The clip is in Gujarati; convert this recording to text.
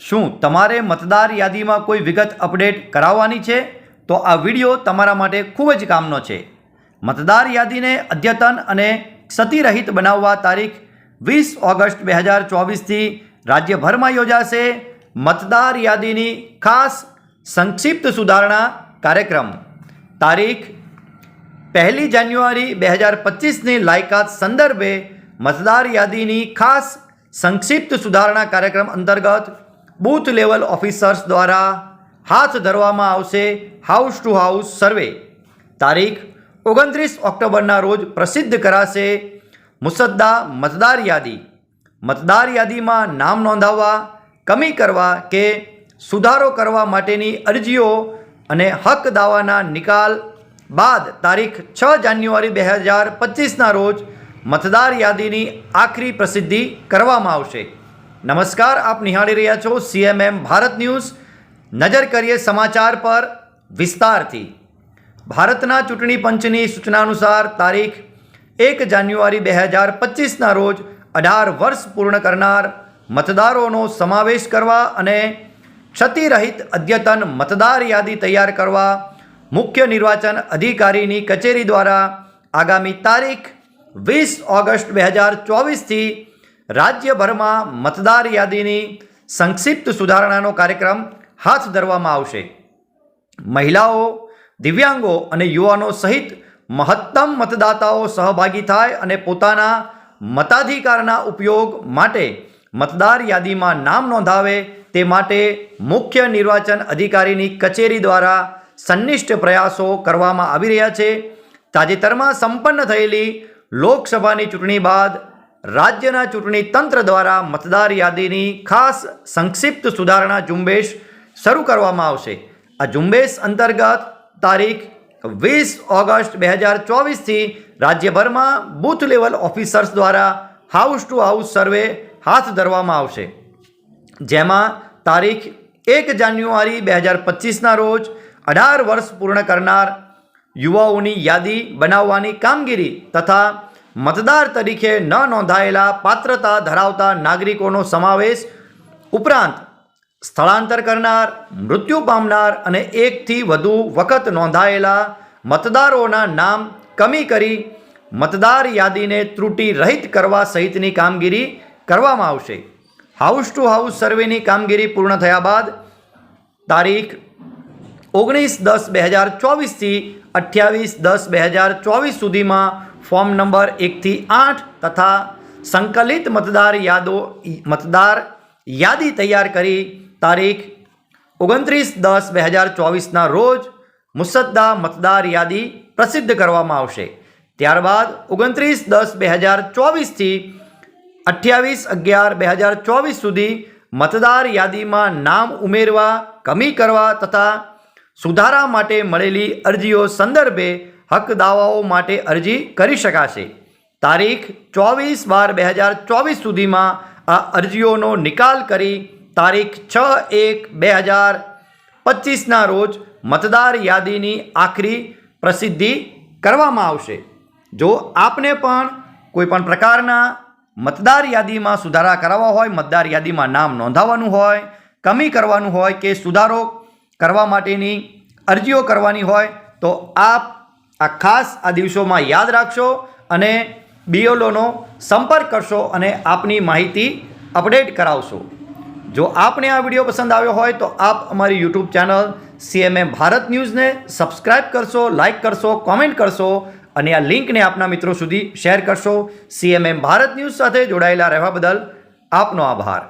શું તમારે મતદાર યાદીમાં કોઈ વિગત અપડેટ કરાવવાની છે? તો આ વિડિયો તમારા માટે ખૂબ જ કામનો છે. મતદાર યાદીને અદ્યતન અને ક્ષતિરહિત બનાવવા તારીખ વીસ ઓગસ્ટ બે હજાર ચોવીસથી રાજ્યભરમાં યોજાશે મતદાર યાદીની ખાસ સંક્ષિપ્ત સુધારણા કાર્યક્રમ. તારીખ પહેલી જાન્યુઆરી બે હજાર પચીસની લાયકાત સંદર્ભે મતદાર યાદીની ખાસ સંક્ષિપ્ત સુધારણા કાર્યક્રમ અંતર્ગત બૂથ લેવલ ઓફિસર્સ દ્વારા હાથ ધરવામાં આવશે હાઉસ ટુ હાઉસ સર્વે. તારીખ ઓગણત્રીસ ઓક્ટોબરના રોજ પ્રસિદ્ધ કરાશે મુસદ્દા મતદાર યાદી. મતદાર યાદીમાં નામ નોંધાવવા, કમી કરવા કે સુધારો કરવા માટેની અરજીઓ અને હક દાવાના નિકાલ બાદ તારીખ છ જાન્યુઆરી બે હજાર પચીસના રોજ મતદાર યાદીની આખરી પ્રસિદ્ધિ કરવામાં આવશે. નમસ્કાર, આપ નિહાળી રહ્યા છો સીએમએમ ભારત ન્યૂઝ. નજર કરીએ સમાચાર પર વિસ્તારથી. ભારતના ચૂંટણી પંચની સૂચના અનુસાર તારીખ એક જાન્યુઆરી બે હજાર પચીસના રોજ અઢાર વર્ષ પૂર્ણ કરનાર મતદારોનો સમાવેશ કરવા અને ક્ષતિરહિત અદ્યતન મતદાર યાદી તૈયાર કરવા મુખ્ય નિર્વાચન અધિકારીની કચેરી દ્વારા આગામી તારીખ વીસ ઓગસ્ટ બે હજાર ચોવીસથી રાજ્યભરમાં મતદાર યાદીની સંક્ષિપ્ત સુધારણાનો કાર્યક્રમ હાથ ધરવામાં આવશે. મહિલાઓ, દિવ્યાંગો અને યુવાનો સહિત મહત્તમ મતદાતાઓ સહભાગી થાય અને પોતાના મતાધિકારના ઉપયોગ માટે મતદાર યાદીમાં નામ નોંધાવે તે માટે મુખ્ય નિર્વાચન અધિકારીની કચેરી દ્વારા સંનિષ્ઠ પ્રયાસો કરવામાં આવી રહ્યા છે. તાજેતરમાં સંપન્ન થયેલી લોકસભાની ચૂંટણી બાદ રાજ્યના ચૂંટણી તંત્ર દ્વારા મતદાર યાદીની ખાસ સંક્ષિપ્ત સુધારણા ઝુંબેશ શરૂ કરવામાં આવશે. આ ઝુંબેશ અંતર્ગત તારીખ વીસ ઓગસ્ટ બે હજાર ચોવીસથી રાજ્યભરમાં બૂથ લેવલ ઓફિસર્સ દ્વારા હાઉસ ટુ હાઉસ સર્વે હાથ ધરવામાં આવશે. જેમાં તારીખ એક જાન્યુઆરી બે હજાર પચીસના રોજ અઢાર વર્ષ પૂર્ણ કરનાર યુવાઓની યાદી બનાવવાની કામગીરી તથા મતદાર તરીકે ન નોંધાયેલા પાત્રતા ધરાવતા નાગરિકોનો સમાવેશ ઉપરાંત સ્થળાંતર કરનાર, મૃત્યુ પામનાર અને એકથી વધુ વખત નોંધાયેલા મતદારોના નામ કમી કરી મતદાર યાદીને ત્રુટી રહિત કરવા સહિતની કામગીરી કરવામાં આવશે. હાઉસ ટુ હાઉસ સર્વેની કામગીરી પૂર્ણ થયા બાદ તારીખ ઓગણીસ દસ બે હજાર ચોવીસથી અઠ્યાવીસ દસ બે હજાર ચોવીસ સુધીમાં ફોર્મ નંબર એકથી આઠ તથા સંકલિત મતદાર યાદો મતદાર યાદી તૈયાર કરી તારીખ ઓગણત્રીસ દસ બે હજાર ચોવીસના રોજ મુસદ્દા મતદાર યાદી પ્રસિદ્ધ કરવામાં આવશે. ત્યારબાદ ઓગણત્રીસ દસ બે હજાર ચોવીસથી અઠ્યાવીસ અગિયાર બે હજાર ચોવીસ સુધી મતદાર યાદીમાં નામ ઉમેરવા, કમી કરવા તથા સુધારા માટે મળેલી અરજીઓ સંદર્ભે હક દાવાઓ માટે અરજી કરી શકાશે. તારીખ ચોવીસ બાર બે હજાર ચોવીસ સુધીમાં આ અરજીઓનો નિકાલ કરી તારીખ છ એક બે હજાર પચીસના રોજ મતદાર યાદીની આખરી પ્રસિદ્ધિ કરવામાં આવશે. જો આપને પણ કોઈપણ પ્રકારના મતદાર યાદીમાં સુધારા કરાવવા હોય, મતદાર યાદીમાં નામ નોંધાવવાનું હોય, કમી કરવાનું હોય કે સુધારો કરવા માટેની અરજીઓ કરવાની હોય, તો આપ આ ખાસ આ દિવસોમાં યાદ રાખશો અને બીઓલોનો સંપર્ક કરશો અને આપની માહિતી અપડેટ કરાવશો. જો આપને આ વીડિયો પસંદ આવ્યો હોય તો આપ અમારી યુટ્યુબ ચેનલ સીએમએમ ભારત ન્યૂઝને સબસ્ક્રાઇબ કરશો, લાઇક કરશો, કોમેન્ટ કરશો અને આ લિંકને આપના મિત્રો સુધી શેર કરશો. સીએમએમ ભારત ન્યૂઝ સાથે જોડાયેલા રહેવા બદલ આપનો આભાર.